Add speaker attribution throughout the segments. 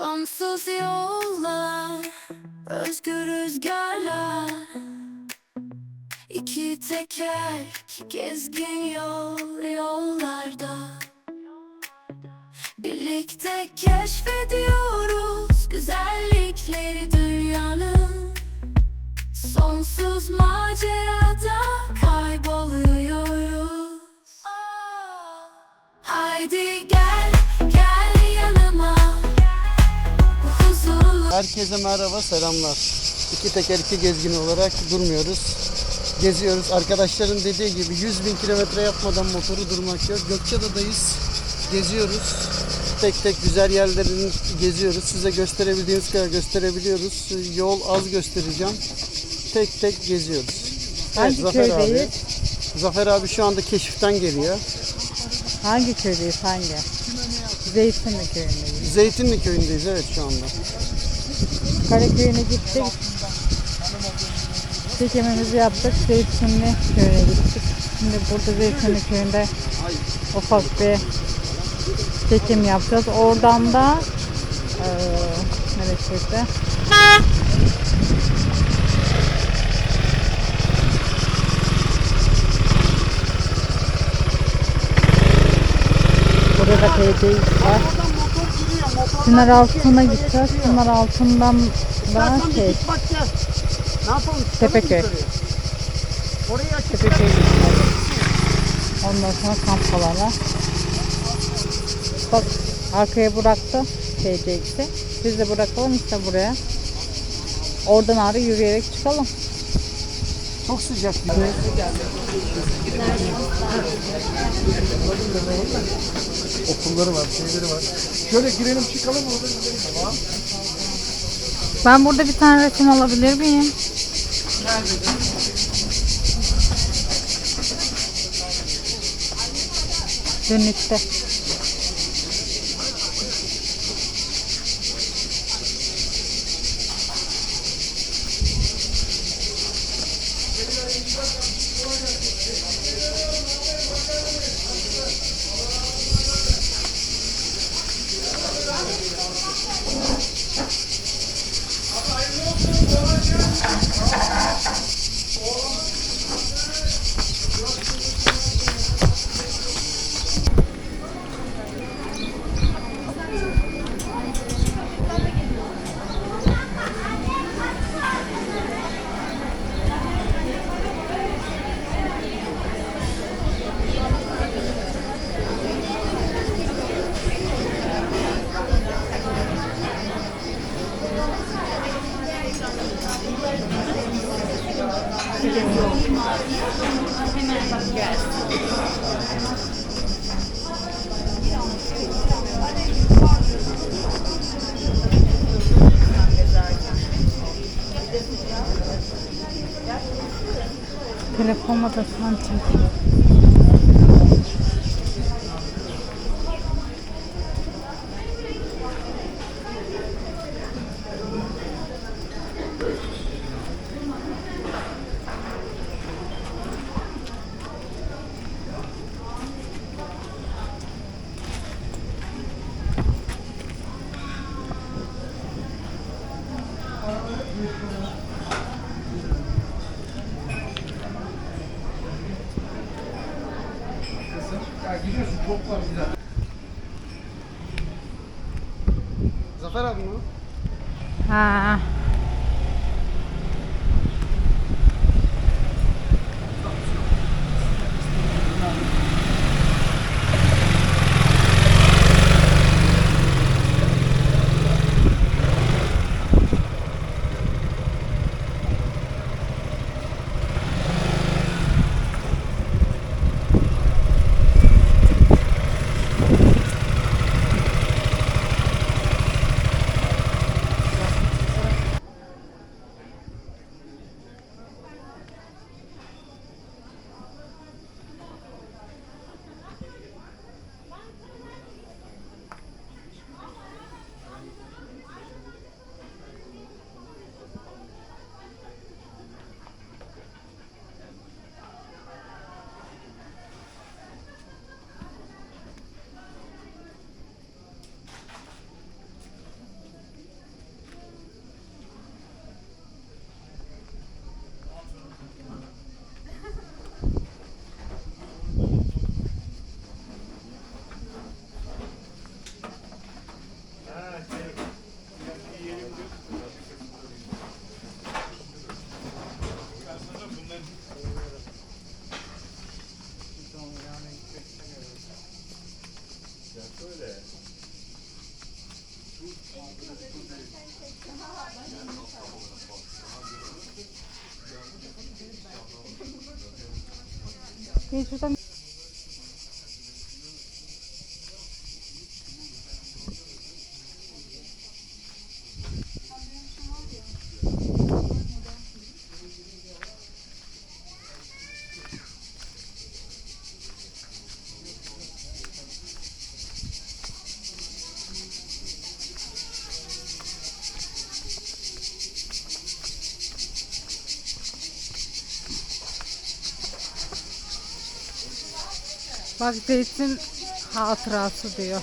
Speaker 1: Sonsuz yollar, özgür rüzgarlar. İki teker, gezgin yol yollarda. Birlikte keşfediyoruz güzellikleri dünyanın. Sonsuz macerada kayboluyoruz. Haydi gel
Speaker 2: Herkese merhaba, selamlar. İki teker iki gezgin olarak durmuyoruz. Geziyoruz. Arkadaşların dediği gibi 100 bin kilometre yapmadan motoru durmak yok. Gökçeada'dayız. Geziyoruz. Tek tek güzel yerlerini geziyoruz. Size gösterebildiğimiz kadar gösterebiliyoruz. Yol az göstereceğim. Tek tek geziyoruz.
Speaker 3: Hangi
Speaker 2: Zafer abi.
Speaker 3: köydeyiz?
Speaker 2: Zafer abi şu anda keşiften geliyor.
Speaker 3: Hangi köydeyiz hangi? Zeytinli köyündeyiz.
Speaker 2: Zeytinli köyündeyiz evet şu anda.
Speaker 3: Karaköy'üne gittik. Çekimimizi yaptık. Zeytinli köyüne gittik. Şimdi burada Zeytinli köyünde ufak bir çekim yapacağız. Oradan da eee neresiydi? Burada da teyzeyiz var. Çınar altına gideceğiz. Çınar altından da şey.
Speaker 2: Ne yapalım?
Speaker 3: Tepeköy.
Speaker 2: Oraya açık.
Speaker 3: Tepeköy gideceğiz. Ondan sonra kamp alanı. Bak arkaya bıraktı TCX'i. Biz de bırakalım işte buraya. Oradan ağrı yürüyerek çıkalım.
Speaker 2: Çok sıcak bir de. Okulları var, şeyleri var. Şöyle girelim çıkalım orada gidelim. Tamam.
Speaker 3: Ben burada bir tane resim alabilir miyim? Dönüşte.
Speaker 2: Zafer
Speaker 1: Şöyle. Şuradan Akzeyt'in hatırası diyor.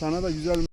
Speaker 3: Sana da güzel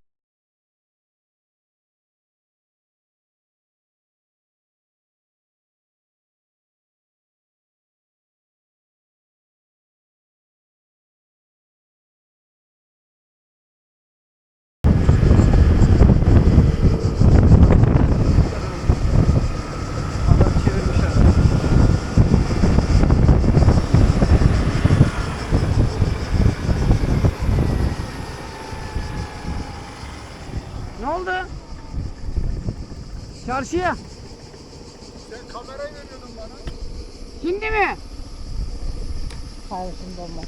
Speaker 4: Karşıya.
Speaker 3: Sen kamerayı veriyordun bana.
Speaker 4: Şimdi mi?
Speaker 1: Hayır
Speaker 3: şimdi olmaz.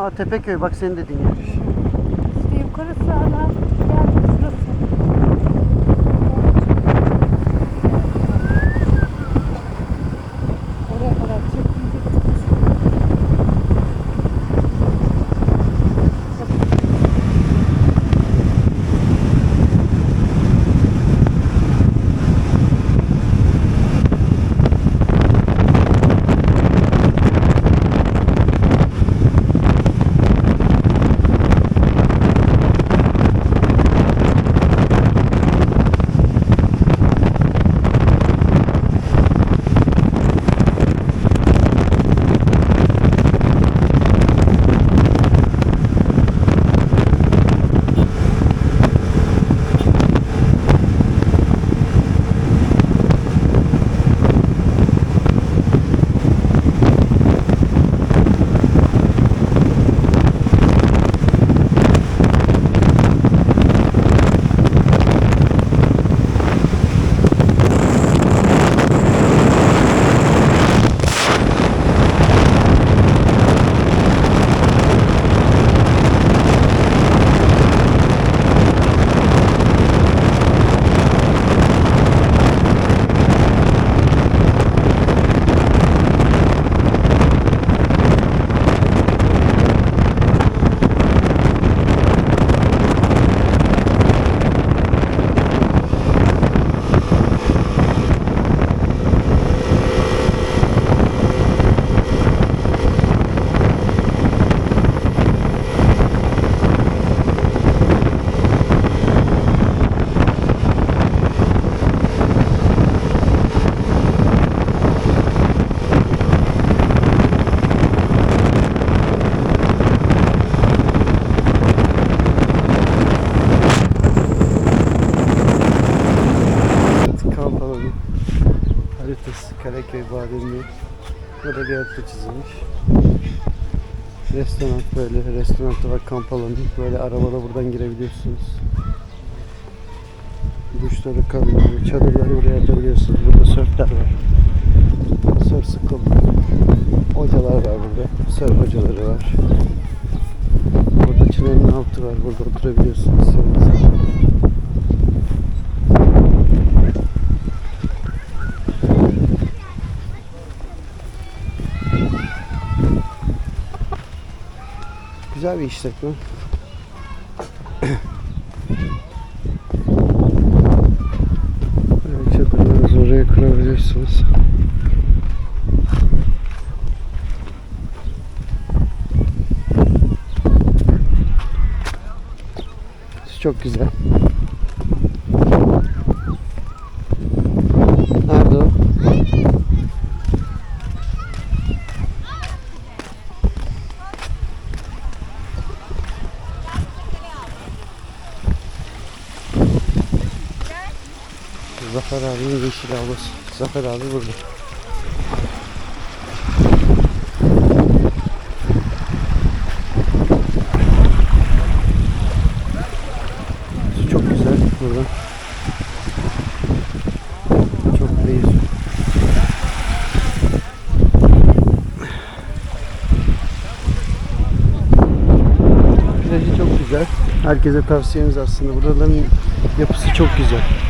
Speaker 3: Aa Tepeköy bak senin dediğin yer.
Speaker 2: Galiba bilmiyorum. Burada bir harita çizilmiş. Restoran böyle. Restoranda var kamp alanı. Böyle arabada buradan girebiliyorsunuz. Duşları, kabinleri, çadırları buraya atabiliyorsunuz. Burada sörfler var. Sörf sıkıl. Hocalar var burada. Sörf hocaları var. Burada çınarın altı var. Burada oturabiliyorsunuz. Serin Güzel bir işletme. Çadırlarınızı oraya kurabilirsiniz. Çok güzel. Nerede o? Zafer abinin yeşil ablası. Zafer abi burada. Çok güzel burada. Çok değil. Plajı çok güzel. Herkese tavsiyemiz aslında. Buraların yapısı çok güzel.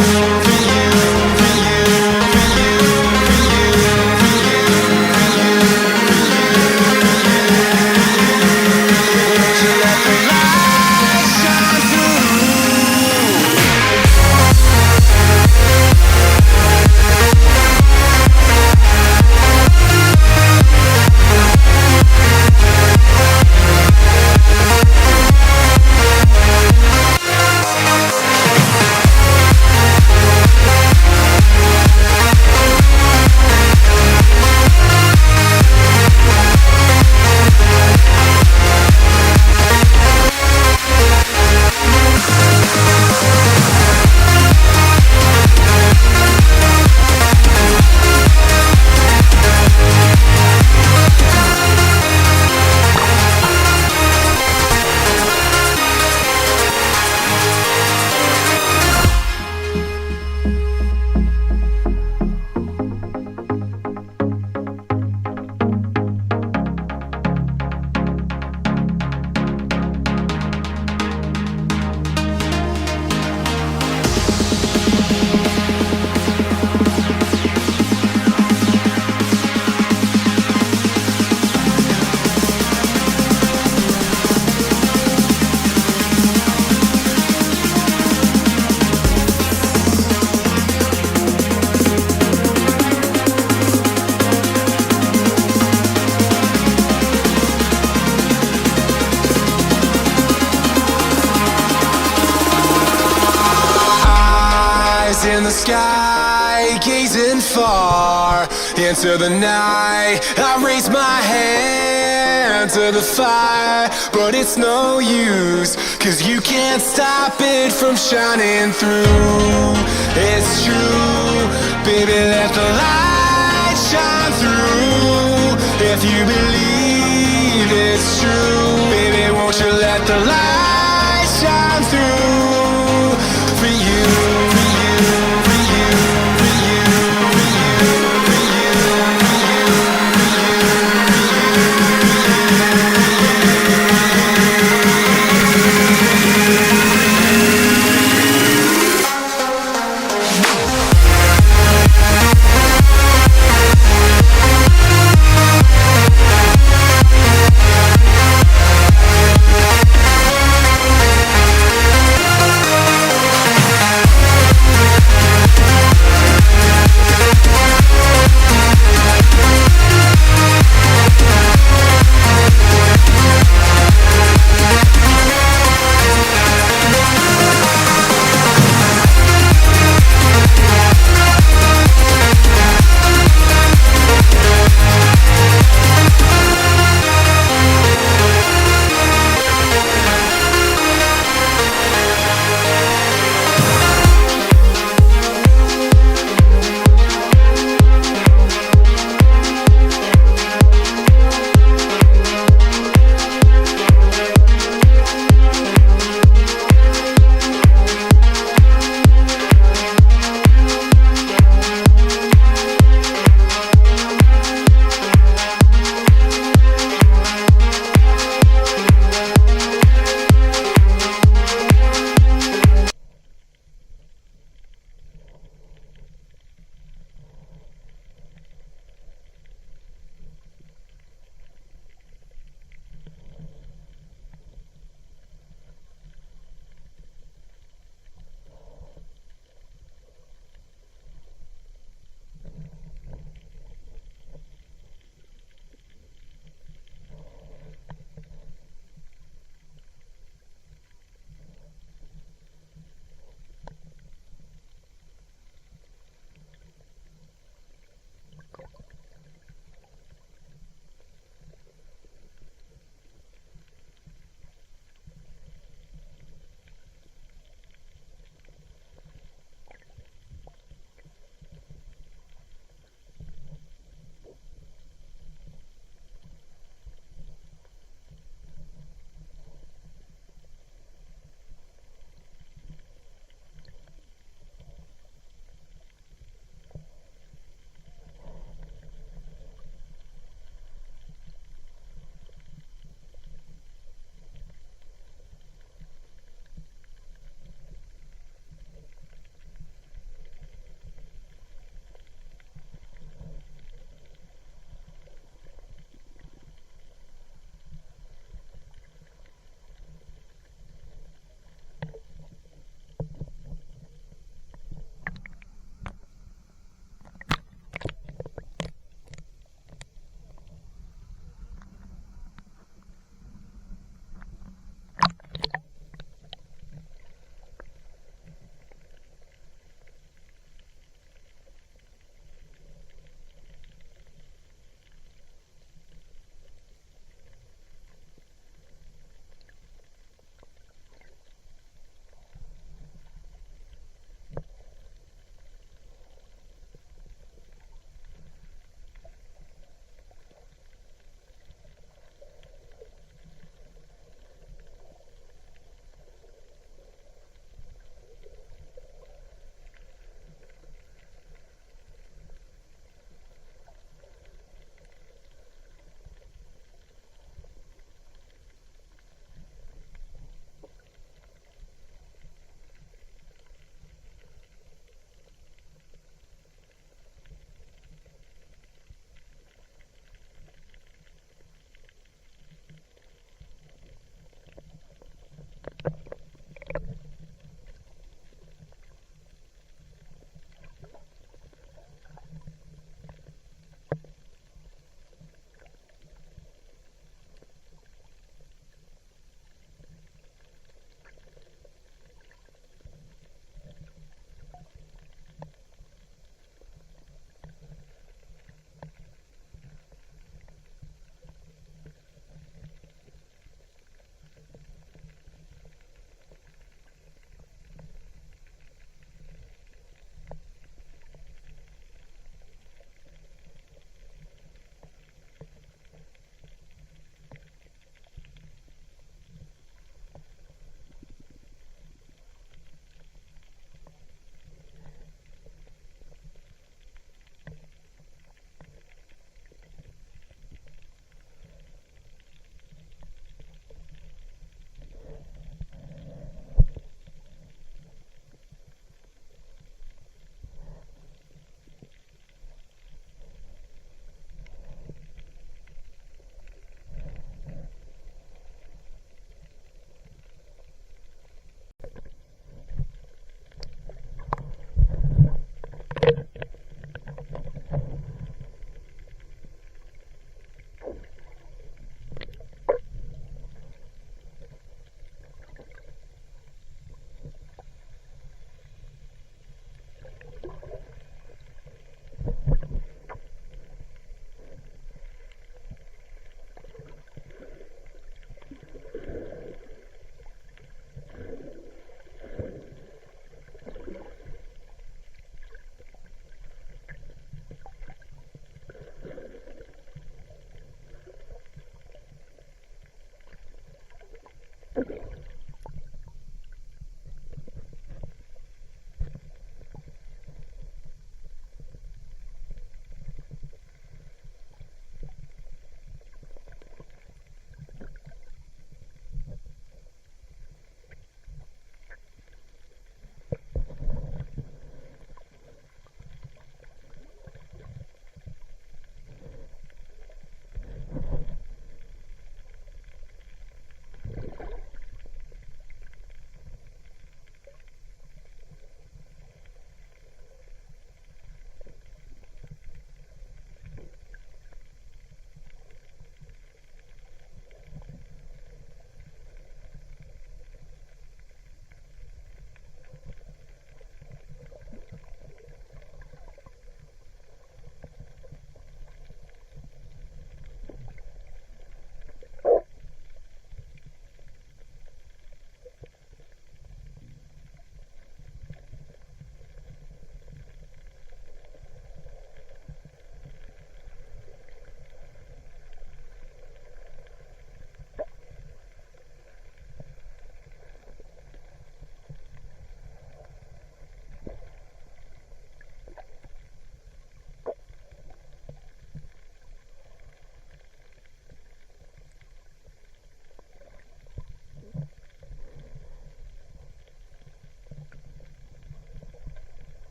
Speaker 5: you, into the night. I raise my hand to the fire, but it's no use, cause you can't stop it from shining through. It's true, baby, let the light shine through. If you believe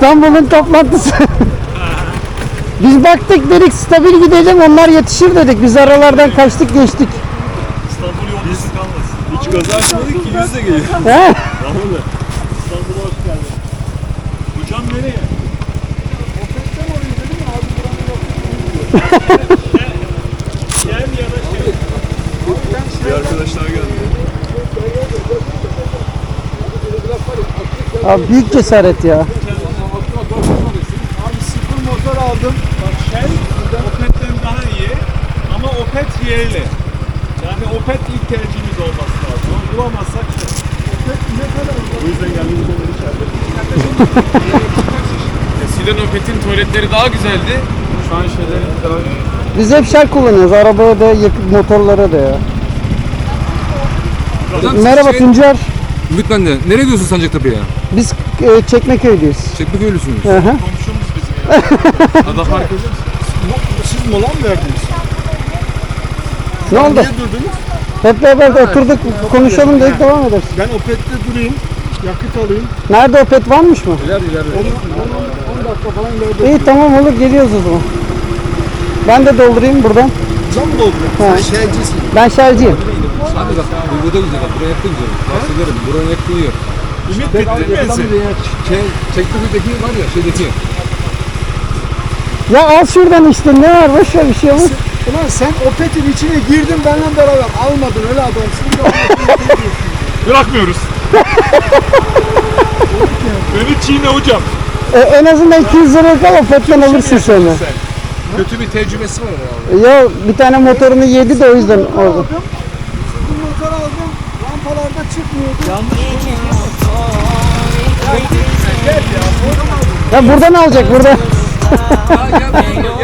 Speaker 4: İstanbul'un toplantısı. Biz baktık dedik stabil gidelim onlar yetişir dedik. Biz aralardan kaçtık geçtik.
Speaker 6: İstanbul yolcusu kalmasın. Hiç gaza açmadık ki yüz de geliyor.
Speaker 4: He?
Speaker 6: İstanbul'a hoş geldin. Hocam nereye? Gel ya da şey. Bir arkadaşlar geldi.
Speaker 4: Abi büyük cesaret ya.
Speaker 6: Aldım. Bak Shell Opet'ten daha iyi. Ama Opet yerli. Yani Opet ilk tercihimiz olması lazım. Onu bulamazsak şey. Opet ne kadar? O yüzden geldiğimizde beri içeride.
Speaker 7: Eskiden Opet'in tuvaletleri daha güzeldi.
Speaker 6: Şu an şeyleri daha
Speaker 4: Biz hep şer kullanıyoruz. Arabaya da yakıt motorlara da ya. Merhaba Tuncer.
Speaker 7: Ümit ben de. Nereye gidiyorsun Sancaktepe'ye?
Speaker 4: Biz e, Çekmeköy'deyiz.
Speaker 7: Çekmeköy'lüsünüz.
Speaker 4: Hı hı.
Speaker 6: Komşumuz bizim ya.
Speaker 7: Ada fark
Speaker 6: Siz mola mı verdiniz?
Speaker 4: Ne oldu?
Speaker 6: Niye durdunuz?
Speaker 4: Hep beraber oturduk konuşalım dedik devam ederiz.
Speaker 6: Ben Opet'te durayım. Yakıt alayım.
Speaker 4: Nerede Opet varmış mı?
Speaker 7: ileride ileride.
Speaker 6: 10 dakika falan ileride.
Speaker 4: İyi tamam olur geliyoruz o zaman. Ben de doldurayım buradan.
Speaker 6: Cam mı dolduruyor?
Speaker 4: Ha.
Speaker 6: Sen şeycisin.
Speaker 4: Ben şerciyim.
Speaker 7: Abi bak burada güzel. bak, Buraya yakın güzel. Bahsederim. Buranın yakın yiyor.
Speaker 6: Ümit bitti mi?
Speaker 7: Şey, Çekmeköy'deki var ya şeydeki.
Speaker 4: Ya al şuradan işte ne var boş ver bir şey olmaz.
Speaker 6: Ulan sen Opet'in içine girdin benimle beraber. Almadın öyle adamsın. Bir de Bırakmıyoruz. Beni çiğne hocam.
Speaker 4: E, en azından 200 lira kal Opet'ten alırsın sonra.
Speaker 7: Kötü bir tecrübesi var herhalde.
Speaker 4: Ya bir tane motorunu yedi de o yüzden orada.
Speaker 6: Bu motor aldım. Rampalarda çıkmıyordu. Yanlış.
Speaker 4: Ya buradan alacak burada.
Speaker 7: I don't.